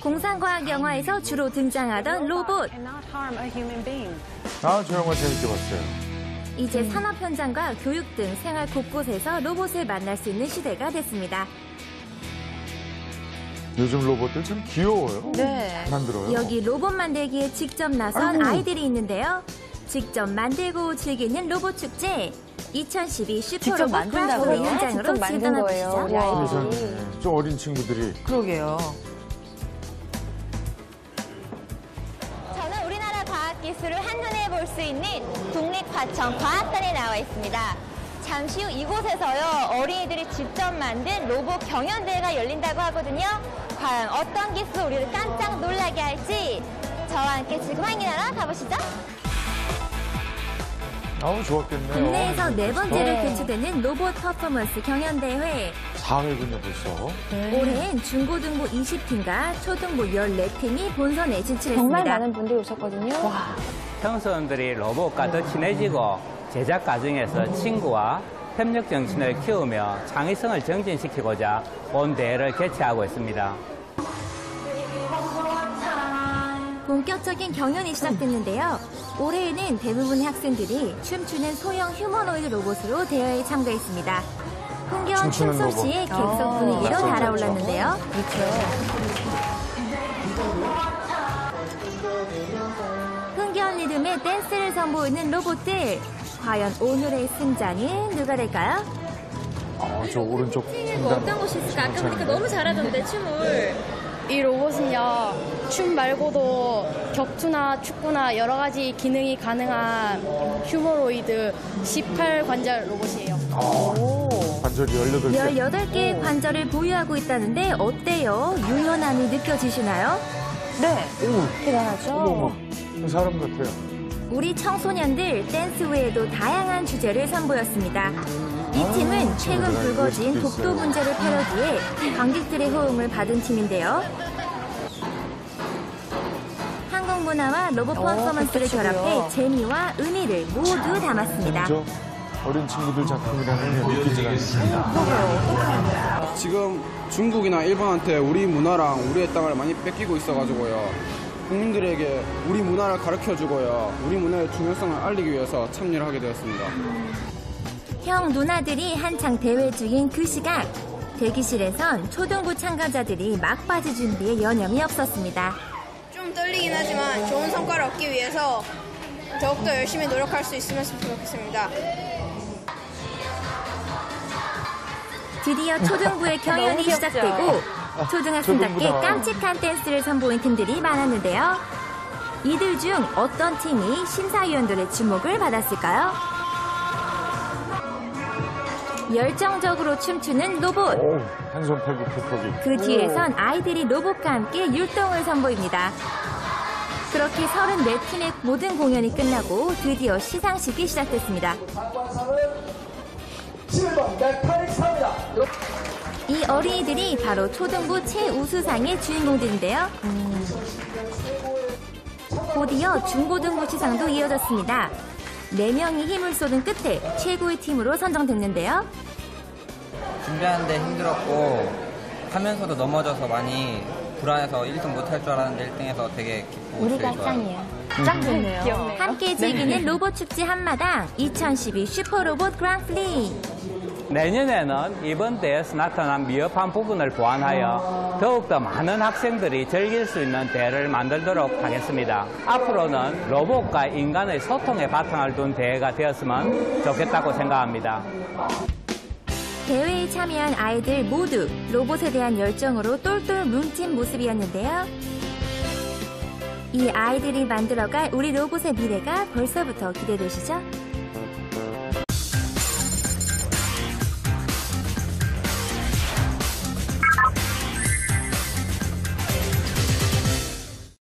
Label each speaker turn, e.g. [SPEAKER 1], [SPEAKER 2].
[SPEAKER 1] 공상과학 영화에서 주로 등장하던 로봇.
[SPEAKER 2] 아, 저 영화 재밌게 봤어요.
[SPEAKER 1] 이제 산업 현장과 교육 등 생활 곳곳에서 로봇을 만날 수 있는 시대가 됐습니다.
[SPEAKER 2] 요즘 로봇들 참 귀여워요.
[SPEAKER 3] 네.
[SPEAKER 2] 만들어요.
[SPEAKER 1] 여기 로봇 만들기에 직접 나선
[SPEAKER 2] 아이고.
[SPEAKER 1] 아이들이 있는데요. 직접 만들고 즐기는 로봇 축제 2012
[SPEAKER 3] 직접
[SPEAKER 1] 슈퍼로봇
[SPEAKER 3] 만든다고요?
[SPEAKER 1] 크라프트 현장으로
[SPEAKER 3] 직접 만든 거예요, 아이들이.
[SPEAKER 2] 세상에. 저 어린 친구들이
[SPEAKER 3] 그러게요.
[SPEAKER 4] 저는 우리나라 과학 기술을 한눈에 볼 수 있는 국립과천 과학관에 나와 있습니다. 잠시 후 이곳에서요 어린이들이 직접 만든 로봇 경연대회가 열린다고 하거든요. 과연 어떤 기술 우리를 깜짝 놀라게 할지 저와 함께 지금 확인하러 가보시죠.
[SPEAKER 2] 아우 좋았겠네요.
[SPEAKER 1] 국내에서 네 번째로
[SPEAKER 3] 네.
[SPEAKER 1] 개최되는 로봇 퍼포먼스 경연대회.
[SPEAKER 2] 4회군요 벌써.
[SPEAKER 1] 올해는 중고등부 20팀과 초등부 14팀이 본선에 진출했습니다.
[SPEAKER 3] 정말 많은 분들이 오셨거든요.
[SPEAKER 5] 청소년들이 로봇과 더 친해지고 제작 과정에서 친구와 협력 정신을 키우며 창의성을 정진시키고자 본 대회를 개최하고 있습니다.
[SPEAKER 1] 본격적인 경연이 시작됐는데요. 올해에는 대부분의 학생들이 춤추는 소형 휴머노이드 로봇으로 대회에 참가했습니다. 흥겨운 춤솜씨에 객석 분위기로
[SPEAKER 2] 낯설죠.
[SPEAKER 1] 달아올랐는데요. 흥겨운 리듬의 댄스를 선보이는 로봇들. 과연 오늘의 승자는 누가 될까요?
[SPEAKER 2] 아, 저 오른쪽
[SPEAKER 1] 뭐 어떤 곳이 있을까? 아까 보니까 너무 잘하던데 춤을.
[SPEAKER 6] 이 로봇은요, 춤 말고도 격투나 축구나 여러 가지 기능이 가능한 휴머로이드 18관절 로봇이에요.
[SPEAKER 2] 관절이 18개.
[SPEAKER 1] 18개의 관절을 보유하고 있다는데 어때요? 유연함이 느껴지시나요?
[SPEAKER 3] 네. 대단하죠?
[SPEAKER 2] 어머, 어머. 사람 같아요.
[SPEAKER 1] 우리 청소년들 댄스 외에도 다양한 주제를 선보였습니다. 이 팀은 최근 불거진 독도 문제를 패러디해 관객들의 호응을 받은 팀인데요. 한국 문화와 로봇 퍼포먼스를
[SPEAKER 3] 그렇군요.
[SPEAKER 1] 결합해 재미와 의미를 모두 담았습니다.
[SPEAKER 2] 저 어린 친구들 작품이라는 게 믿기지가 않습니다.
[SPEAKER 7] 지금 중국이나 일본한테 우리 문화랑 우리의 땅을 많이 뺏기고 있어가지고요. 국민들에게 우리 문화를 가르쳐주고요. 우리 문화의 중요성을 알리기 위해서 참여를 하게 되었습니다.
[SPEAKER 1] 형 누나들이 한창 대회 중인 그 시각 대기실에선 초등부 참가자들이 막바지 준비에 여념이 없었습니다.
[SPEAKER 6] 좀 떨리긴 하지만 좋은 성과를 얻기 위해서 더욱더 열심히 노력할 수 있으면 좋겠습니다.
[SPEAKER 1] 드디어 초등부의 경연이? 시작되고 초등학생답게. 깜찍한 댄스를 선보인 팀들이 많았는데요. 이들 중 어떤 팀이 심사위원들의 주목을 받았을까요? 열정적으로 춤추는 로봇.
[SPEAKER 2] 오, 한손 팔고 펴펴기.
[SPEAKER 1] 그 뒤에선 아이들이 로봇과 함께 율동을 선보입니다. 그렇게 34팀의 모든 공연이 끝나고 드디어 시상식이 시작됐습니다. 이 어린이들이 바로 초등부 최우수상의 주인공들인데요. 곧이어 중고등부 시상도 이어졌습니다. 4명이 힘을 쏟은 끝에 최고의 팀으로 선정됐는데요.
[SPEAKER 8] 준비하는데 힘들었고 하면서도 넘어져서 많이 불안해서 1등 못할 줄 알았는데 1등해서 되게 기쁘고
[SPEAKER 1] 우리가
[SPEAKER 8] 제일 좋아요.
[SPEAKER 1] 짱이야.
[SPEAKER 3] 짱 좋네요. 귀엽네요.
[SPEAKER 1] 함께 즐기는 로봇 축제 한마당 2012 슈퍼로봇 그랑프리.
[SPEAKER 5] 내년에는 이번 대회에서 나타난 미흡한 부분을 보완하여 더욱더 많은 학생들이 즐길 수 있는 대회를 만들도록 하겠습니다. 앞으로는 로봇과 인간의 소통에 바탕을 둔 대회가 되었으면 좋겠다고 생각합니다.
[SPEAKER 1] 대회에 참여한 아이들 모두 로봇에 대한 열정으로 똘똘 뭉친 모습이었는데요. 이 아이들이 만들어갈 우리 로봇의 미래가 벌써부터 기대되시죠?